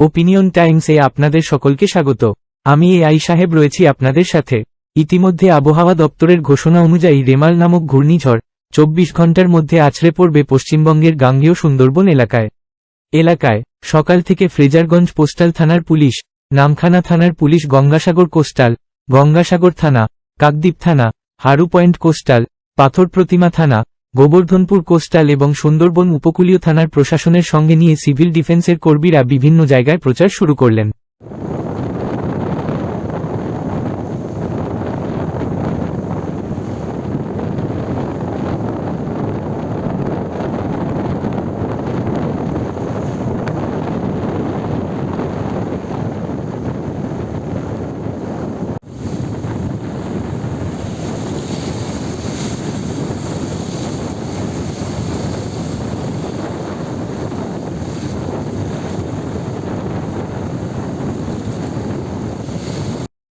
Opinion টাইমসে আপনাদের সকলকে স্বাগত। আমি এ আই সাহেব রয়েছি আপনাদের সাথে। ইতিমধ্যে আবহাওয়া দপ্তরের ঘোষণা অনুযায়ী রেমাল নামক ঘূর্ণিঝড় চব্বিশ ঘণ্টার মধ্যে আছড়ে পড়বে পশ্চিমবঙ্গের গাঙ্গেয় সুন্দরবন এলাকায়। এলাকায় সকাল থেকে ফ্রেজারগঞ্জ পোস্টাল থানার পুলিশ, নামখানা থানার পুলিশ গঙ্গাসাগর কোস্টাল, গঙ্গাসাগর থানা, কাকদ্বীপ থানা, হারু পয়েন্ট কোস্টাল, পাথর প্রতিমা থানা গোবর্ধনপুর কোস্টাল এবং সুন্দরবন উপকূলীয় থানার প্রশাসনের সঙ্গে নিয়ে সিভিল ডিফেন্সের কর্মীরা বিভিন্ন জায়গায় প্রচার শুরু করলেন।